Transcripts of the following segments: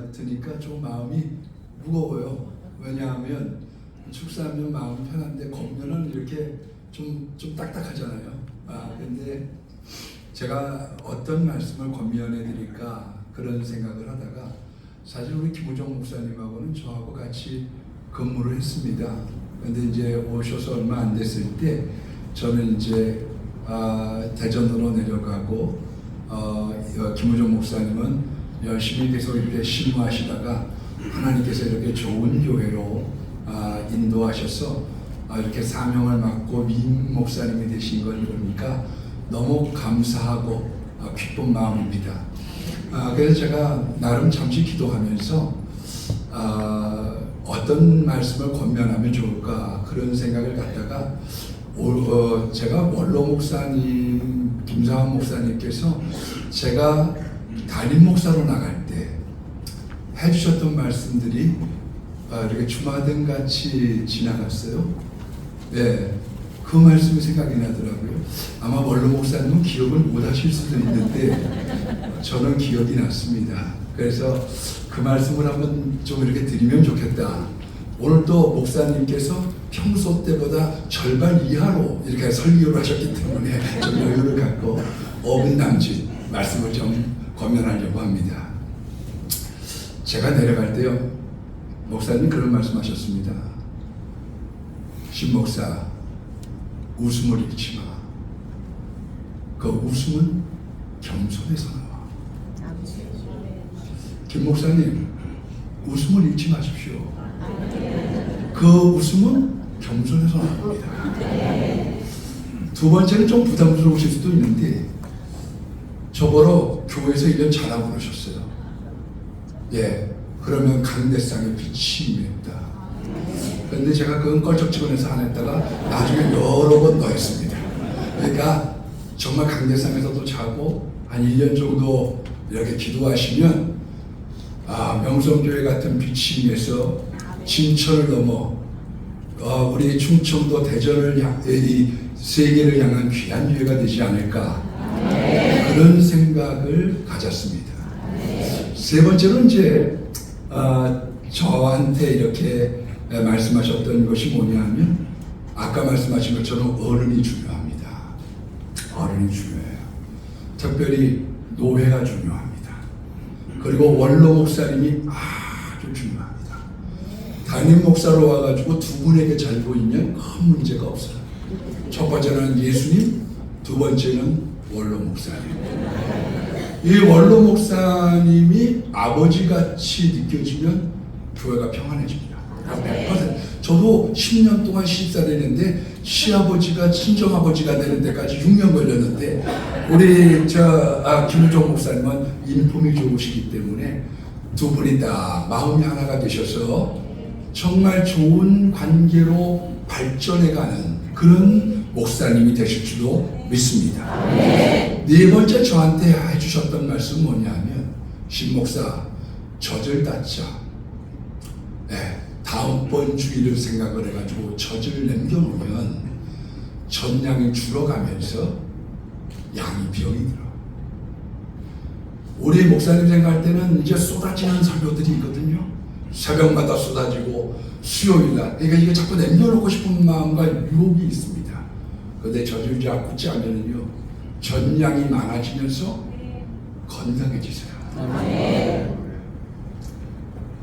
같으니까 좀 마음이 무거워요. 왜냐하면 축사하면 마음 편한데 겉면은 이렇게 좀, 좀 딱딱하잖아요. 아, 근데 제가 어떤 말씀을 권면해 드릴까 그런 생각을 하다가 사실 우리 김우정 목사님하고는 저하고 같이 근무를 했습니다. 근데 이제 오셔서 얼마 안 됐을 때 저는 이제 아, 대전으로 내려가고 어, 어, 김우정 목사님은 열심히 계속 이렇게 신무하시다가 하나님께서 이렇게 좋은 교회로 아, 인도하셔서 아, 이렇게 사명을 맡고 민 목사님이 되신 걸 보니까 너무 감사하고 아, 기쁜 마음입니다. 아, 그래서 제가 나름 잠시 기도하면서 아, 어떤 말씀을 권면하면 좋을까 그런 생각을 갖다가 올, 어, 제가 원로 목사님 김상환 목사님께서 제가 담임 목사로 나갈 때 해주셨던 말씀들이 아, 이렇게 주마등 같이 지나갔어요. 네, 그 말씀이 생각이 나더라고요. 아마 원로 목사님은 기억을 못 하실 수도 있는데 저는 기억이 났습니다. 그래서 그 말씀을 한번 좀 이렇게 드리면 좋겠다. 오늘 또 목사님께서 평소 때보다 절반 이하로 이렇게 설교를 하셨기 때문에 좀 여유를 갖고 어긋남짓 말씀을 좀 권면하려고 합니다. 제가 내려갈 때요, 목사님 그런 말씀 하셨습니다. 신 목사, 웃음을 잃지 마. 그 웃음은 겸손에서 나와. 김 목사님, 웃음을 잃지 마십시오. 그 웃음은 겸손에서 나옵니다. 두 번째는 좀 부담스러우실 수도 있는데, 저보러 교회에서 1년 자라고 그러셨어요. 예, 그러면 강대상에 임했다. 그런데 제가 그건 껄쩍지근해서 안 했다가 나중에 여러 번더 했습니다. 그러니까 정말 강대상에서도 자고 한 1년 정도 이렇게 기도하시면 아, 명성교회 같은 임해서 진천을 넘어 어, 우리 충청도 대전을 향, 이 세계를 향한 귀한 기회가 되지 않을까 그런 생각을 가졌습니다. 세 번째로 이제 어, 저한테 이렇게 말씀하셨던 것이 뭐냐면 아까 말씀하신 것처럼 어른이 중요합니다. 어른이 중요해요. 특별히 노회가 중요합니다. 그리고 원로 목사님이 아주 중요합니다. 담임 목사로 와가지고 두 분에게 잘 보이면 큰 문제가 없어요. 첫 번째는 예수님, 두 번째는 원로 목사님. 이 원로 목사님이 아버지 같이 느껴지면 교회가 평안해집니다. 100%. 저도 10년 동안 시집살이했는데 시아버지가 친정아버지가 되는 데까지 6년 걸렸는데 우리 저 아, 김우정 목사님은 인품이 좋으시기 때문에 두 분이 다 마음이 하나가 되셔서 정말 좋은 관계로 발전해가는 그런 목사님이 되실 줄로 믿습니다. 네 번째 저한테 해주셨던 말씀 뭐냐면 신 목사 젖을 닫자. 네, 다음번 주일을 생각을 해가지고 젖을 남겨놓으면 전량이 줄어가면서 양이 병이 들어. 우리 목사님 생각할 때는 이제 쏟아지는 설교들이 있거든요. 새벽마다 쏟아지고 수요일날 그러니까 이게 자꾸 남겨놓고 싶은 마음과 유혹이 있습니다. 그런데 저주지 않지 않으면요 전량이 많아지면서 건강해지세요.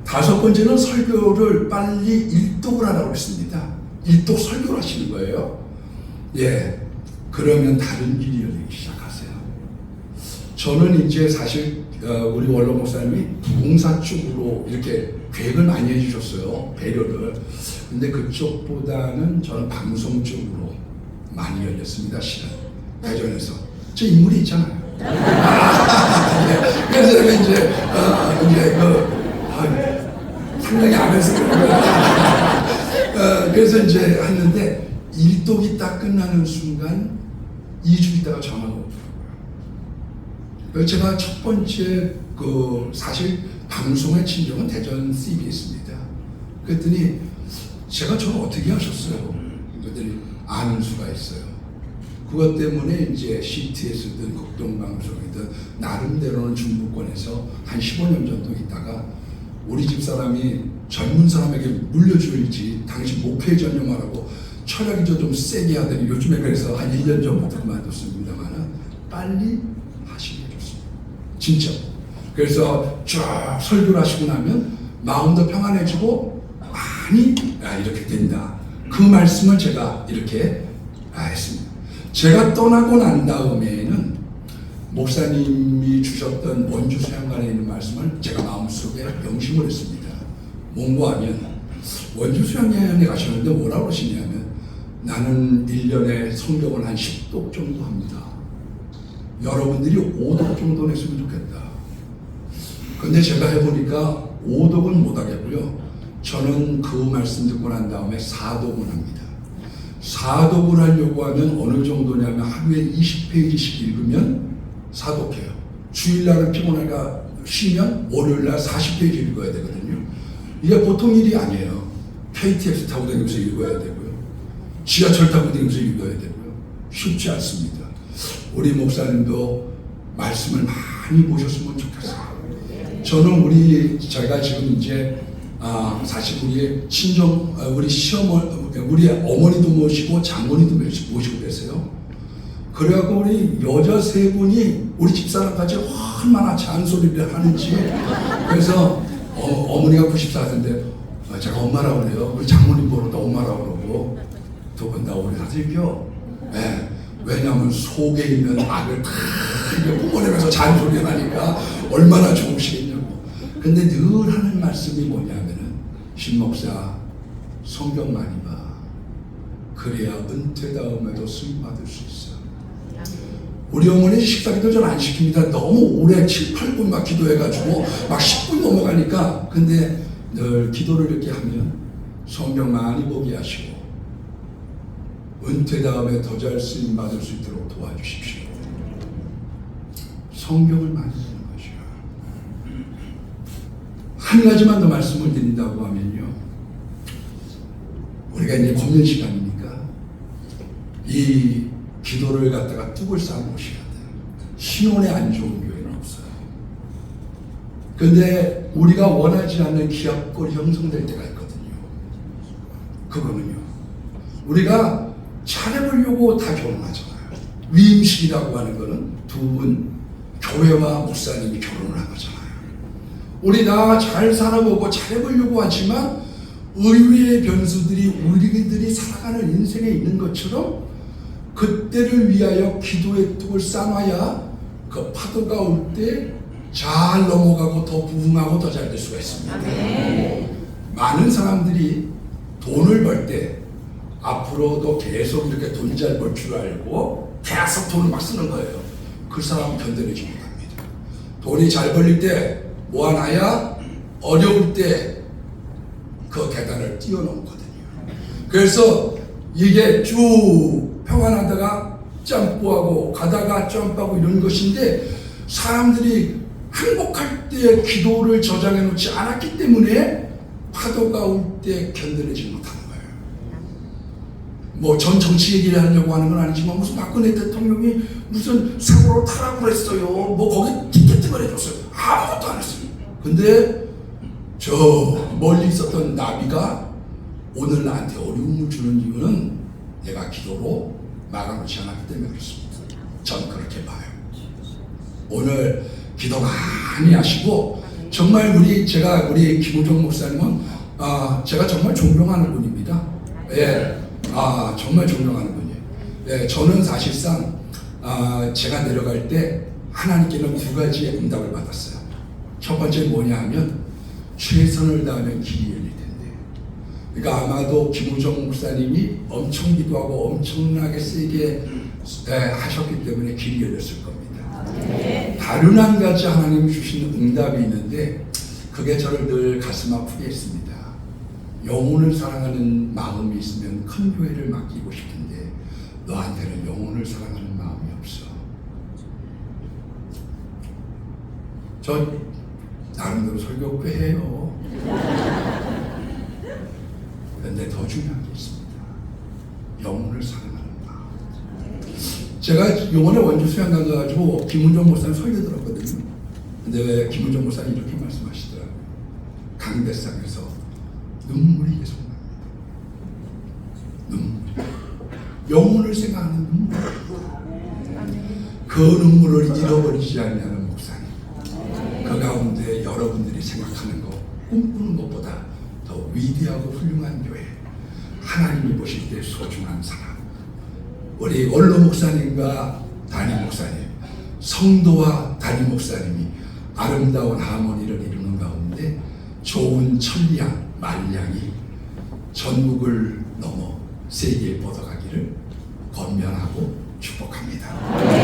다섯 번째는 설교를 빨리 일독을 하라고 했습니다. 일독 설교를 하시는 거예요. 예. 그러면 다른 길이 열리기 시작하세요. 저는 이제 사실 어, 우리 원로 목사님이 부흥사 쪽으로 이렇게 계획을 많이 해주셨어요. 배려를. 근데 그쪽보다는 저는 방송 쪽으로 많이 열렸습니다. 실은 대전에서 저 인물이 있잖아요. 그래서 제가 이제 어, 이제 그 아, 상당히 안해서 그런 거야. 어, 그래서 이제 했는데 일독이 딱 끝나는 순간 2주 있다가 전화가. 그래서 제가 첫 번째 그 사실 방송에 친 적은 대전 CBS입니다. 그랬더니 제가 저를 어떻게 하셨어요? 그랬더니 아는 수가 있어요. 그것 때문에 이제 CTS든 극동방송이든 나름대로는 중부권에서 한 15년 정도 있다가 우리 집 사람이 젊은 사람에게 물려줘야지 당신 목회 전념하라고 철학이 좀 세게 하더니 요즘에 그래서 한 1년 전부터 그만뒀습니다만 빨리. 진짜. 그래서 쭉 설교를 하시고 나면 마음도 평안해지고 많이 아, 이렇게 된다. 그 말씀을 제가 이렇게 아, 했습니다. 제가 떠나고 난 다음에는 목사님이 주셨던 원주 수양관에 있는 말씀을 제가 마음속에 명심을 했습니다. 뭔고 하면 원주 수양관에 가셨는데 뭐라고 그러시냐면 나는 1년에 성경을 한 10독 정도 합니다. 여러분들이 5독 정도 냈으면 좋겠다. 근데 제가 해보니까 5독은 못하겠고요. 저는 그 말씀 듣고 난 다음에 4독은 합니다. 4독을 하려고 하면 어느 정도냐면 하루에 20페이지씩 읽으면 4독해요. 주일날은 피곤하니까 쉬면 월요일날 40페이지 읽어야 되거든요. 이게 보통 일이 아니에요. KTX 타고 다니면서 읽어야 되고요. 지하철 타고 다니면서 읽어야 되고요. 쉽지 않습니다. 우리 목사님도 말씀을 많이 보셨으면 좋겠어요. 저는 우리 제가 지금 이제 아 사실 우리 친정 아, 우리 시어머 우리 어머니도 모시고 장모님도 모시고 계세요. 그래갖고 우리 여자 세 분이 우리 집사람까지 얼마나 잔소리를 하는지 그래서 어, 머니가 94세인데 아, 제가 엄마라고 그래요. 우리 장모님 보러 또 엄마라고 그러고 두 분 다 우리 사실요. 예. 왜냐하면 속에 있는 악을 다 뿜어내면서 잔소리 하니까 얼마나 좋으시겠냐고. 근데 늘 하는 말씀이 뭐냐면은 신목사 성경 많이 봐. 그래야 은퇴 다음에도 쓰임 받을 수 있어. 우리 어머니 식사기도 전안 시킵니다. 너무 오래 7, 8분 막 기도해가지고 막 10분 넘어가니까 근데 늘 기도를 이렇게 하면 성경 많이 보게 하시고 은퇴 다음에 더 잘 쓰임 받을 수 있도록 도와주십시오. 성경을 많이 보는 것이요. 한 가지만 더 말씀을 드린다고 하면요. 우리가 이제 검연 시간이니까 이 기도를 갖다가 뚝을 쌓아 놓으셔야 돼요. 신혼에 안 좋은 교회는 없어요. 근데 우리가 원하지 않는 기합골이 형성될 때가 있거든요. 그거는요. 우리가 차려보려고 다 결혼하잖아요. 위임식이라고 하는 거는 두 분 교회와 목사님이 결혼을 한 거잖아요. 우리 다 잘 살아보고 잘해보려고 하지만 의외의 변수들이 우리들이 살아가는 인생에 있는 것처럼 그때를 위하여 기도의 뚝을 쌓아야 그 파도가 올 때 잘 넘어가고 더 부흥하고 더 잘 될 수가 있습니다. 많은 사람들이 돈을 벌때 앞으로도 계속 이렇게 돈 잘 벌 줄 알고 계속 돈을 막 쓰는 거예요. 그 사람 견뎌내지 못합니다. 돈이 잘 벌릴 때 모아놔야 어려울 때 그 계단을 뛰어넘거든요. 그래서 이게 쭉 평안하다가 점프하고 가다가 점프하고 이런 것인데 사람들이 행복할 때 기도를 저장해 놓지 않았기 때문에 파도가 올 때 견뎌내지 거예요. 뭐 전 정치 얘기를 하려고 하는 건 아니지만 무슨 박근혜 대통령이 무슨 사고로 타락을 했어요. 뭐 거기 티켓팅을 해줬어요. 아무것도 안 했어요. 근데 저 멀리 있었던 나비가 오늘 나한테 어려움을 주는 이유는 내가 기도로 막아놓지 않았기 때문에 그렇습니다. 전 그렇게 봐요. 오늘 기도 많이 하시고 정말 우리 제가 우리 김우정 목사님은 아 제가 정말 존경하는 분입니다. 예, 아 정말 존경하는 분이에요. 예, 저는 사실상 아 제가 내려갈 때 하나님께는 두 가지의 응답을 받았어요. 첫 번째 뭐냐 하면 최선을 다하면 길이 열릴 텐데. 그러니까 아마도 김우정 목사님이 엄청 기도하고 엄청나게 세게 예, 하셨기 때문에 길이 열렸을 겁니다. 다른 한 가지 하나님이 주신 응답이 있는데 그게 저를 늘 가슴 아프게 했습니다. 영혼을 사랑하는 마음이 있으면 큰 교회를 맡기고 싶은데 너한테는 영혼을 사랑하는 마음이 없어. 저 나름대로 설교 꽤 해요. 근데 더 중요한 게 있습니다. 영혼을 사랑하는 마음. 제가 요번에 원주 수양관 가가지고 김은정 목사님 설교 들었거든요. 근데 왜 김은정 목사님 이렇게 말씀하시더라고요. 강대상에서 눈물이 계속 납니다. 눈물. 영혼을 생각하는 눈물. 그 눈물을 잃어버리지 않냐는 목사님. 그 가운데 여러분들이 생각하는 것, 꿈꾸는 것보다 더 위대하고 훌륭한 교회. 하나님이 보실 때 소중한 사람. 우리 원로 목사님과 담임 목사님, 성도와 담임 목사님이 아름다운 하모니를 이루는 가운데 좋은 천리양, 말량이 전국을 넘어 세계에 뻗어가기를 권면하고 축복합니다.